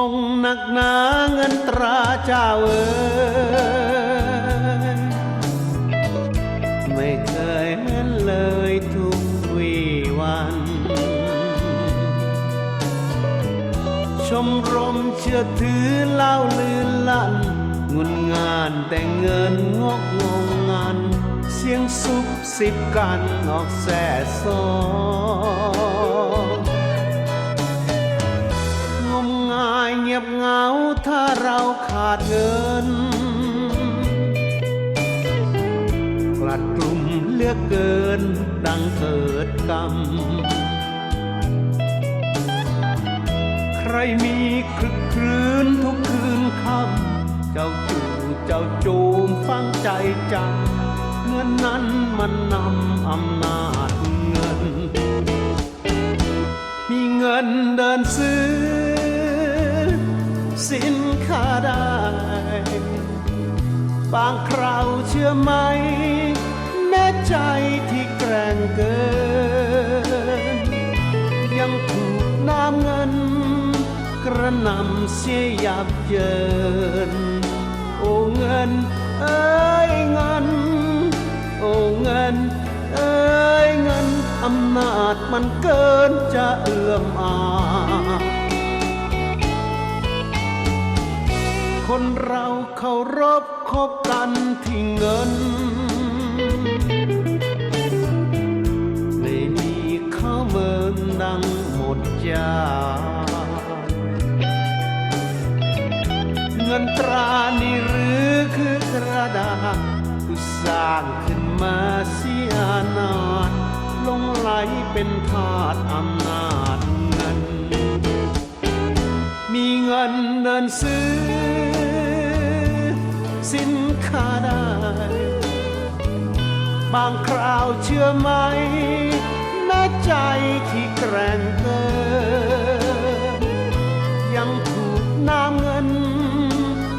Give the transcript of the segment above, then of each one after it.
งงหนักหนาเงินตราเจ้าเอ๋ยไม่เคยเห็นเลยทุกวีวัน ชมรมเชื่อถือเล่าลือลั่นงุนงานแต่เงินงกงงงาน เสียงซุบสิบกันออกแส่ซองาดเงิน กลัดกลุ่มเลือกเกิน ดังเกิดกรรม ใครมีคลึกครื้นทุกคืนค่ำเจ้าจู่เจ้าจูมฟังใจจังเงินนั้นมันนำอำนาจเงิน มีเงินเดินซื้อสิน บางคราวเชื่อไหม แม้ใจที่แกร่งเกิน ยังถูกน้ำเงิน กระนำเสียยับเยิน โอ้เงิน เอ้ยเงิน โอ้เงิน เอ้ยเงินอำนาจมันเกินจะเอื้อมอาคนเรา เคารพคบกันที่เงินไม่มีข้าเมินดังหมดยาเงินตรานี่หรือคือกระดาษผู้สร้างขึ้นมาเสียนานลงไหลเป็นทาสอำนาจเงิน มีเงินเดินซื้อ สินค้าได้ บางคราวเชื่อไหม แม้ใจที่แกร่งเกินยังถูกน้ำเงิน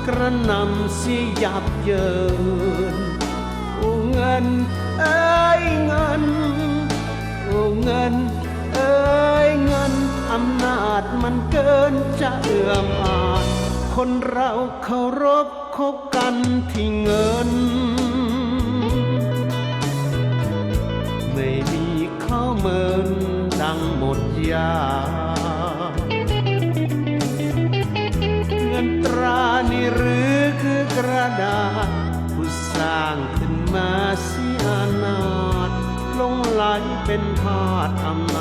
กระนำเสียยับเยินโอ้เงิน เอ้ยเงินโอ้เงิน เอ้ยเงินอำนาจมันเกินจะเอื้อมอาจคนเราเคารพ คบกันที่เงิน ไม่มีข้าวเมินดังหมดยา เงินตรานี่หรือคือกระดาษผู้สร้างขึ้นมาเสียนาดลงไหลเป็นทาสอำนา